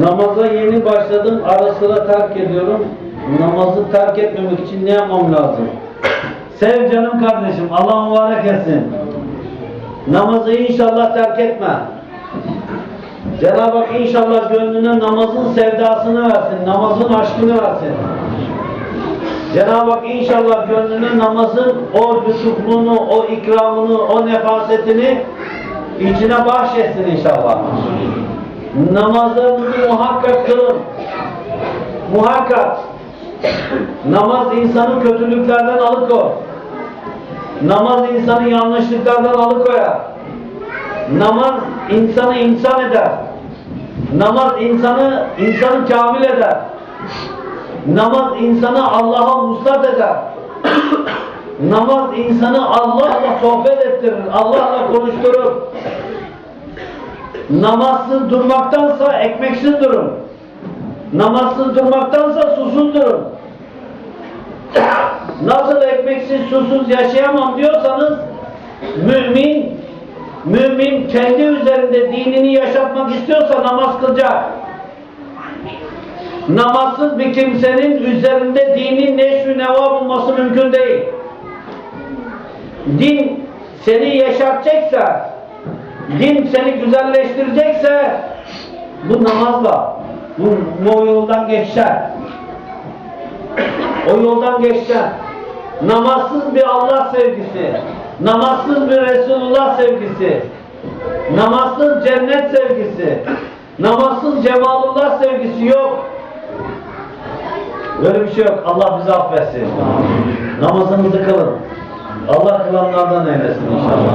Namaza yeni başladım, ara sıra terk ediyorum. Namazı terk etmemek için ne yapmam lazım? Sev canım kardeşim, Allah mübarek etsin. Namazı inşallah terk etme. Cenab-ı Hak inşallah gönlüne namazın sevdasını versin, namazın aşkını versin. Cenab-ı Hak inşallah gönlüne namazın o lütufluğunu, o ikramını, o nefasetini içine bahşetsin inşallah. Namazlarınızı muhakkak kılın. Muhakkak. Namaz insanı kötülüklerden alıkoy. Namaz insanı yanlışlıklardan alıkoyar. Namaz insanı insan eder. Namaz insanı insanı kamil eder. Namaz insanı Allah'a muslat eder. Namaz insanı Allah'la sohbet ettirir. Allah'la konuşturur. Namazsız durmaktansa ekmeksiz durun. Namazsız durmaktansa susuz durun. Nasıl ekmeksiz susuz yaşayamam diyorsanız mümin mümin kendi üzerinde dinini yaşatmak istiyorsa namaz kılacak. Namazsız bir kimsenin üzerinde dinin neşvi neva bulması mümkün değil. Din seni yaşatacaksa, din seni güzelleştirecekse bu namazla, bu, bu yoldan geçeceksin. O yoldan geçeceksin. Namazsız bir Allah sevgisi, namazsız bir Resulullah sevgisi, namazsız cennet sevgisi, namazsız cemalullah sevgisi yok. Böyle bir şey yok. Allah bizi affetsin. Namazınızı kılın. Allah kılanlardan eylesin inşallah.